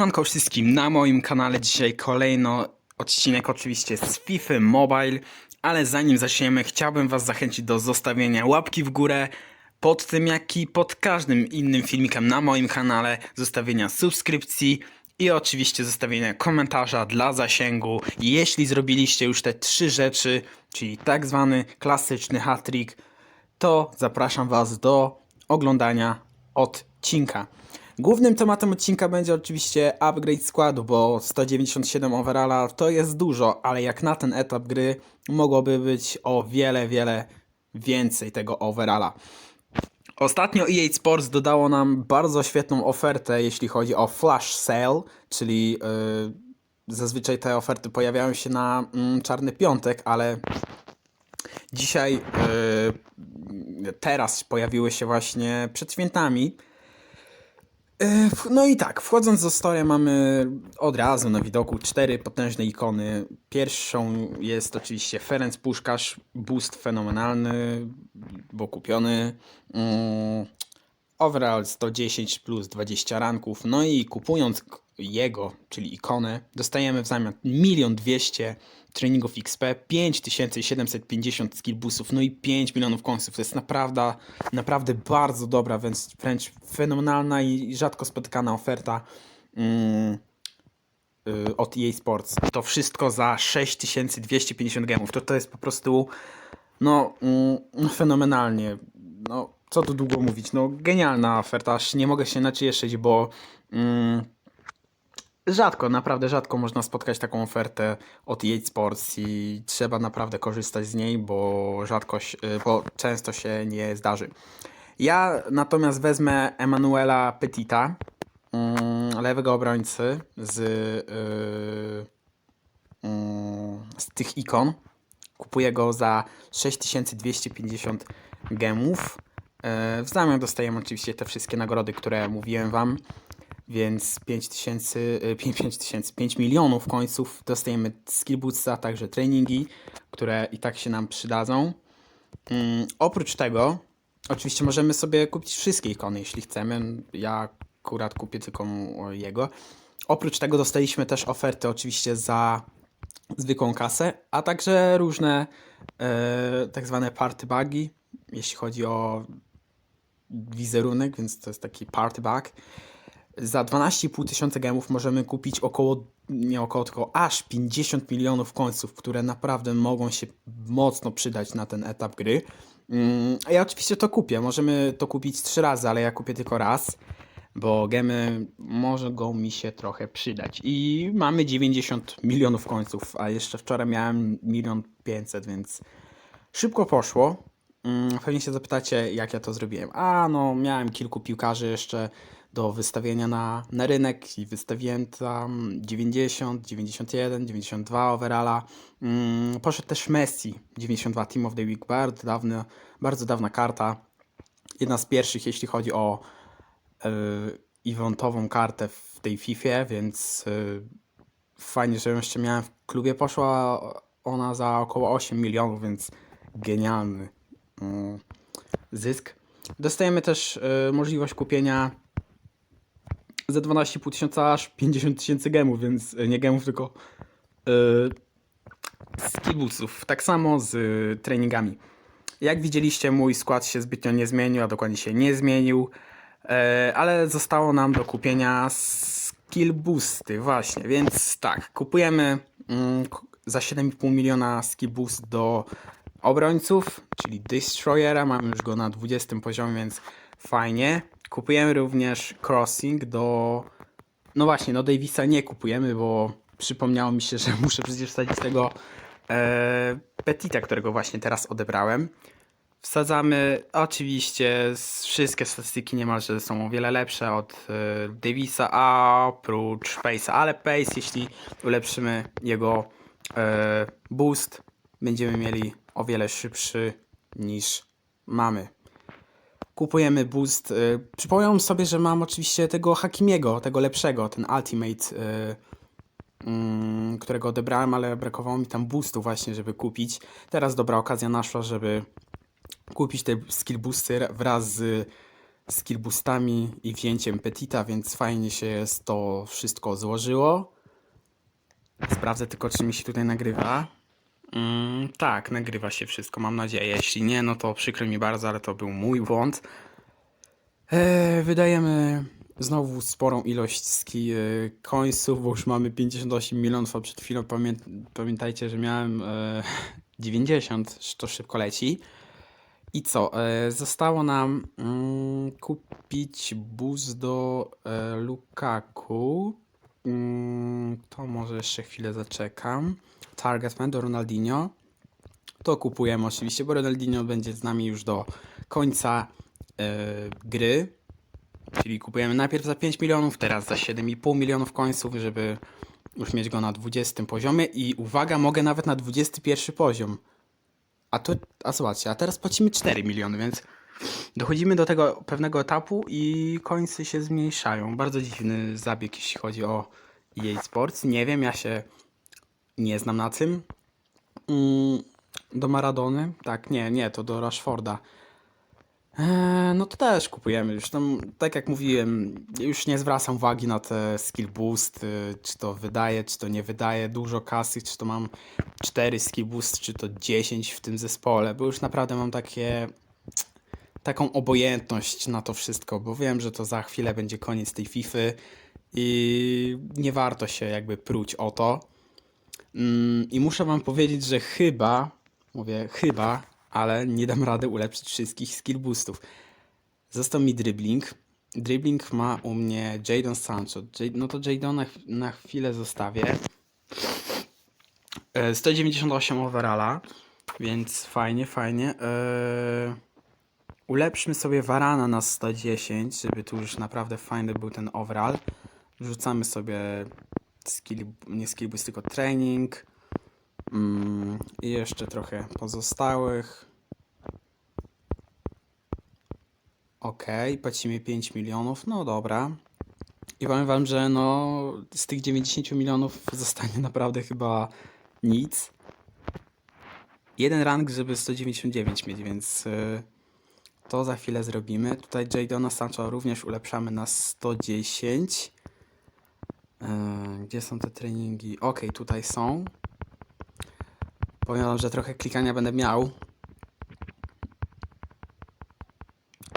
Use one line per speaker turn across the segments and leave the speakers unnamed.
Siemanko wszystkim na moim kanale. Dzisiaj kolejno odcinek oczywiście z FIFA Mobile, ale zanim zaczniemy chciałbym Was zachęcić do zostawienia łapki w górę pod tym jak i pod każdym innym filmikiem na moim kanale, zostawienia subskrypcji i oczywiście zostawienia komentarza dla zasięgu. Jeśli zrobiliście już te trzy rzeczy, czyli tak zwany klasyczny hat-trick, to zapraszam Was do oglądania odcinka. Głównym tematem odcinka będzie oczywiście upgrade składu, bo 197 overalla to jest dużo, ale jak na ten etap gry mogłoby być o wiele, wiele więcej tego overalla. Ostatnio EA Sports dodało nam bardzo świetną ofertę, jeśli chodzi o flash sale, czyli yy, zazwyczaj te oferty pojawiają się na mm, czarny piątek, ale dzisiaj, yy, teraz pojawiły się właśnie przed świętami. W- No i tak, wchodząc do story mamy od razu na widoku cztery potężne ikony. Pierwszą jest oczywiście Ferenc Puszkarz, boost fenomenalny, bo kupiony. Mm, Overall 110 plus 20 ranków. No i kupując jego, czyli ikonę, dostajemy w zamian 1 200 treningów XP, 5750 skill boostów, no i 5 milionów końców. To jest naprawdę, naprawdę bardzo dobra, wręcz, wręcz fenomenalna i rzadko spotykana oferta. Mm, y, od EA Sports. To wszystko za 6250 gemów. To, to jest po prostu no, mm, no fenomenalnie. No, co tu długo mówić? No, genialna oferta. Aż nie mogę się nacieszyć, bo mm, rzadko, naprawdę rzadko można spotkać taką ofertę od EA Sports i trzeba naprawdę korzystać z niej, bo rzadko, y, bo często się nie zdarzy. Ja natomiast wezmę Emanuela Petita, mm, lewego obrońcy z, y, mm, z tych ikon. Kupuję go za 6250 gemów. E, W zamian dostajemy oczywiście te wszystkie nagrody, które mówiłem wam. Więc 5000, e, 5 5000, 5 milionów końców dostajemy bootsa, także treningi, które i tak się nam przydadzą. Mm, oprócz tego, oczywiście możemy sobie kupić wszystkie ikony, jeśli chcemy. Ja akurat kupię tylko jego. Oprócz tego dostaliśmy też oferty oczywiście za zwykłą kasę, a także różne e, tak zwane party bugi, jeśli chodzi o wizerunek, więc to jest taki party bug. Za 12,5 tysiąca gemów możemy kupić około, nie około, tylko aż 50 milionów końców, które naprawdę mogą się mocno przydać na ten etap gry. Mm, ja oczywiście to kupię, możemy to kupić trzy razy, ale ja kupię tylko raz, bo gemy mogą mi się trochę przydać. I mamy 90 milionów końców, a jeszcze wczoraj miałem milion 500, więc szybko poszło. Mm, Pewnie się zapytacie, jak ja to zrobiłem. A, no, miałem kilku piłkarzy jeszcze do wystawienia na, na rynek i wystawiłem tam 90, 91, 92 overalla. Mm, poszedł też Messi, 92 Team of the Week, bardzo, dawny, bardzo dawna karta. Jedna z pierwszych, jeśli chodzi o yy, eventową kartę w tej FIFA, więc yy, fajnie, że ją jeszcze miałem w klubie. Poszła ona za około 8 milionów, więc genialny mm, zysk. Dostajemy też y, możliwość kupienia za 12,5 tysiąca aż 50 tysięcy gemów, więc y, nie gemów, tylko y, skillboostów. Tak samo z y, treningami. Jak widzieliście, mój skład się zbytnio nie zmienił, a dokładnie się nie zmienił, e, ale zostało nam do kupienia skill boosty, właśnie, więc tak, kupujemy k- za 7,5 miliona skill boost do obrońców, czyli Destroyera, mamy już go na 20 poziomie, więc fajnie. Kupujemy również Crossing do... No właśnie, no Davisa nie kupujemy, bo przypomniało mi się, że muszę przecież wsadzić tego e, Petita, którego właśnie teraz odebrałem. Wsadzamy oczywiście wszystkie statystyki niemalże są o wiele lepsze od e, Davisa, a oprócz Pace'a, ale Pace, jeśli ulepszymy jego e, boost, będziemy mieli o wiele szybszy niż mamy. Kupujemy boost. Y, przypomniałem sobie, że mam oczywiście tego Hakimiego, tego lepszego, ten Ultimate, y, mm, którego odebrałem, ale brakowało mi tam boostu właśnie, żeby kupić. Teraz dobra okazja naszła, żeby kupić te skill boosty wraz z
skill boostami i wzięciem Petita, więc fajnie się to wszystko złożyło. Sprawdzę tylko, czy mi się tutaj nagrywa. Mm, tak, nagrywa się wszystko, mam nadzieję. Jeśli nie, no to przykro mi bardzo, ale to był mój błąd. Eee, wydajemy znowu sporą ilość ski e, końców, bo już mamy 58 milionów, a przed chwilą pamię pamiętajcie, że miałem e, 90, to szybko leci. I co? E, zostało nam mm, kupić bus do e, Lukaku. Mm, to może jeszcze chwilę zaczekam. Target man do Ronaldinho. To kupujemy oczywiście, bo Ronaldinho będzie z nami już do końca e, gry. Czyli kupujemy najpierw za 5 milionów, teraz za 7,5 milionów końców, żeby już mieć go na 20 poziomie. I uwaga, mogę nawet na 21 poziom. A to, a zobaczcie, a teraz płacimy 4 miliony, więc dochodzimy do tego pewnego etapu i końce się zmniejszają. Bardzo dziwny zabieg, jeśli chodzi o EA Sports. Nie wiem, ja się nie znam na tym. Mm, do Maradony? Tak, nie, nie, to do Rashforda. Eee, no to też kupujemy. Już tam, tak jak mówiłem, już nie zwracam uwagi na te skill boost, y, czy to wydaje, czy to nie wydaje dużo kasy, czy to mam 4 skill boost, czy to 10 w tym zespole, bo już naprawdę mam takie taką obojętność na to wszystko, bo wiem, że to za chwilę będzie koniec tej FIFA i nie warto się jakby pruć o to. Mm, I muszę wam powiedzieć, że chyba, mówię chyba, ale nie dam rady ulepszyć wszystkich skill boostów. Został mi dribbling. Dribbling ma u mnie Jadon Sancho. No to Jadona na chwilę zostawię. E, 198 overalla, więc fajnie, fajnie. E, ulepszmy sobie Varana na 110, żeby tu już naprawdę fajny był ten overall. Wrzucamy sobie skill, nie skill boost, tylko training. Mm, I jeszcze trochę pozostałych. Ok, płacimy 5 milionów, no dobra. I powiem wam, że no z tych 90 milionów zostanie naprawdę chyba nic. Jeden rank, żeby 199 mieć, więc y, to za chwilę zrobimy. Tutaj Jadona Sancho również ulepszamy na 110. Y, gdzie są te treningi? Ok, tutaj są. Powiem wam, że trochę klikania będę miał.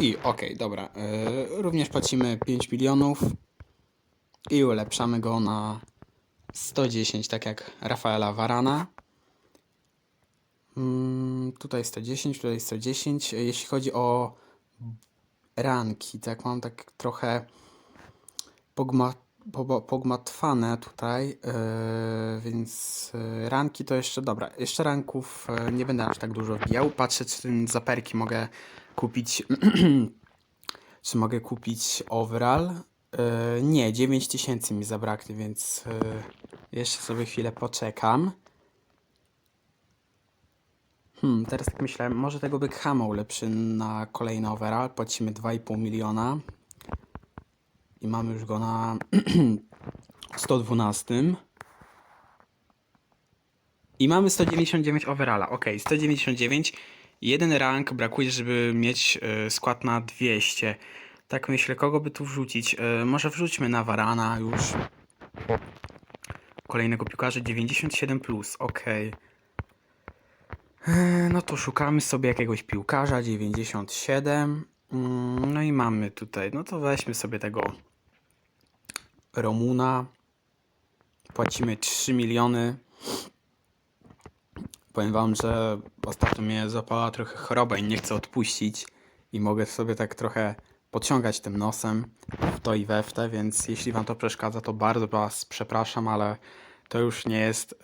I okej, dobra. Yy, również płacimy 5 milionów i ulepszamy go na 110, tak jak Rafaela Varana. Mm, tutaj 110, tutaj 110. Jeśli chodzi o ranki, tak mam tak trochę pogma, pobo- pogmatwane tutaj, yy, więc yy, ranki to jeszcze, dobra, jeszcze ranków yy, nie będę aż tak dużo wbijał. Patrzę, czy ten zaperki mogę kupić, czy mogę kupić overall. Nie, 9000 mi zabraknie, więc jeszcze sobie chwilę poczekam. Hmm, teraz tak myślę, może tego Beckhama ulepszy na kolejny overall. Płacimy 2,5 miliona. I mamy już go na 112. I mamy 199 overalla. Ok, 199. Jeden rank brakuje, żeby mieć e, skład na 200. Tak myślę, kogo by tu wrzucić? E, może wrzućmy na Varana już. Kolejnego piłkarza 97. Ok. E, No to szukamy sobie jakiegoś piłkarza 97. Mm, No i mamy tutaj, no to weźmy sobie tego Romuna. Płacimy 3 miliony. Powiem wam, że ostatnio mnie zapała trochę choroba i nie chcę odpuścić. I mogę sobie tak trochę podciągać tym nosem w to i we w te, więc jeśli wam to przeszkadza, to bardzo was przepraszam, ale to już nie jest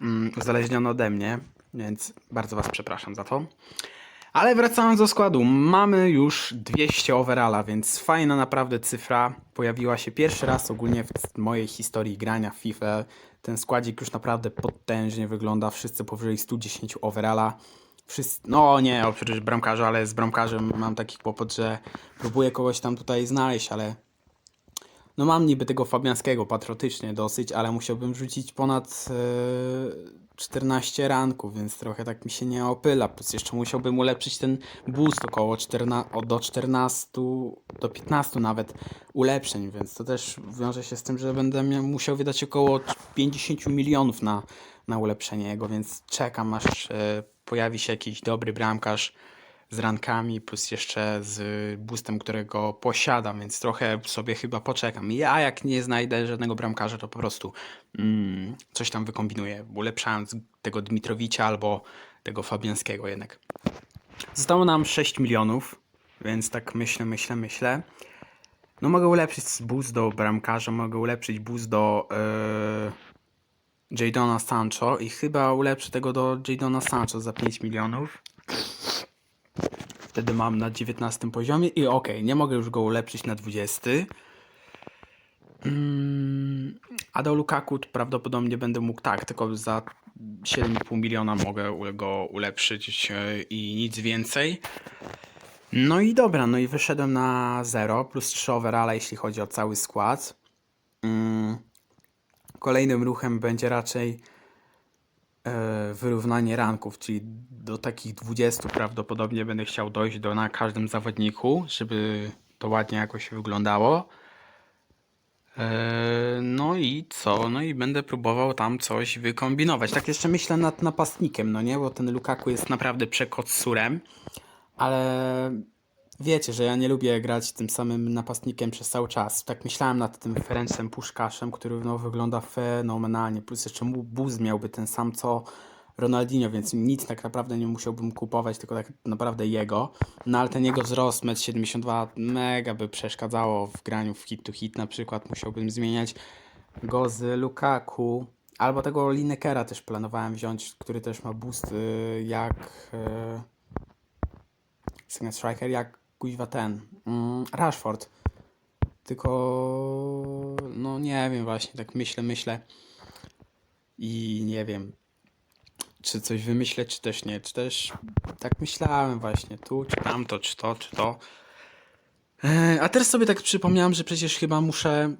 mm, uzależnione ode mnie, więc bardzo was przepraszam za to. Ale wracając do składu, mamy już 200 overalla, więc fajna naprawdę cyfra. Pojawiła się pierwszy raz ogólnie w mojej historii grania w FIFA. Ten składzik już naprawdę potężnie wygląda. Wszyscy powyżej 110 overalla. Wszyscy, no nie, oprócz bramkarza, ale z bramkarzem mam taki kłopot, że próbuję kogoś tam tutaj znaleźć, ale No mam niby tego Fabiańskiego patriotycznie dosyć, ale musiałbym rzucić ponad e, 14 ranków, więc trochę tak mi się nie opyla. Plus jeszcze musiałbym ulepszyć ten boost około 14, o, do 14, do 15 nawet ulepszeń, więc to też wiąże się z tym, że będę musiał wydać około 50 milionów na, na ulepszenie jego, więc czekam aż e, pojawi się jakiś dobry bramkarz z rankami, plus jeszcze z boostem, którego posiadam, więc trochę sobie chyba poczekam. Ja jak nie znajdę żadnego bramkarza, to po prostu mm, coś tam wykombinuję, ulepszając tego Dmitrowicia albo tego Fabiańskiego jednak. Zostało nam 6 milionów, więc tak myślę, myślę, myślę. No mogę ulepszyć boost do bramkarza, mogę ulepszyć boost do yy, Jadona Sancho i chyba ulepszę tego do Jadona Sancho za 5 milionów. Wtedy mam na 19 poziomie i okej, nie mogę już go ulepszyć na 20. Mm, a do Lukaku prawdopodobnie będę mógł tak, tylko za 7,5 miliona mogę go ulepszyć e, i nic więcej. No i dobra, no i wyszedłem na 0 plus 3 overalla, jeśli chodzi o cały skład. Mm, kolejnym ruchem będzie raczej wyrównanie ranków, czyli do takich 20 prawdopodobnie będę chciał dojść do na każdym zawodniku, żeby to ładnie jakoś wyglądało. E, No i co? No i będę próbował tam coś wykombinować. Tak jeszcze myślę nad napastnikiem, no nie? Bo ten Lukaku jest naprawdę przekotsurem, ale wiecie, że ja nie lubię grać tym samym napastnikiem przez cały czas. Tak myślałem nad tym Ferencem Puszkaszem, który no, wygląda fenomenalnie. Plus jeszcze mu buz miałby ten sam co Ronaldinho, więc nic tak naprawdę nie musiałbym kupować, tylko tak naprawdę jego. No ale ten jego wzrost 1,72 m mega by przeszkadzało w graniu w hit to hit na przykład. Musiałbym zmieniać go z Lukaku. Albo tego Linekera też planowałem wziąć, który też ma boost y, jak... Y, Single striker jak kuźwa ten mm, Rashford. Tylko no nie wiem właśnie, tak myślę, myślę i nie wiem czy coś wymyślę, czy też nie, czy też tak myślałem właśnie tu, czy tamto, czy to, czy to. E, a teraz sobie tak przypomniałem, że przecież chyba muszę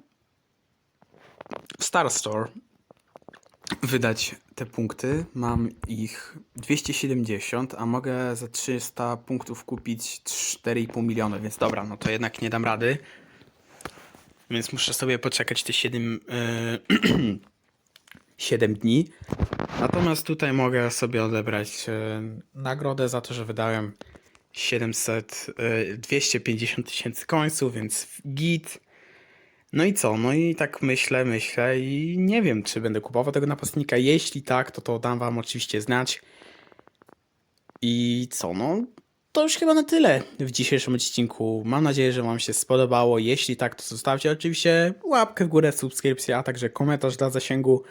w Star Store wydać te punkty. Mam ich 270, a mogę za 300 punktów kupić 4,5 miliona, więc dobra, no to jednak nie dam rady. Więc muszę sobie poczekać te 7, e, 7 dni. Natomiast tutaj mogę sobie odebrać e, nagrodę za to, że wydałem 700, e, 250 tysięcy końców, więc git. No i co? No i tak myślę, myślę i nie wiem, czy będę kupował tego napastnika. Jeśli tak, to to dam wam oczywiście znać. I co? No, to już chyba na tyle w dzisiejszym odcinku. Mam nadzieję, że wam się spodobało. Jeśli tak, to zostawcie oczywiście łapkę w górę, subskrypcję, a także komentarz dla zasięgu.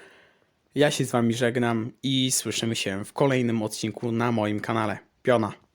Ja się z wami żegnam i słyszymy się w kolejnym odcinku na moim kanale. Piona.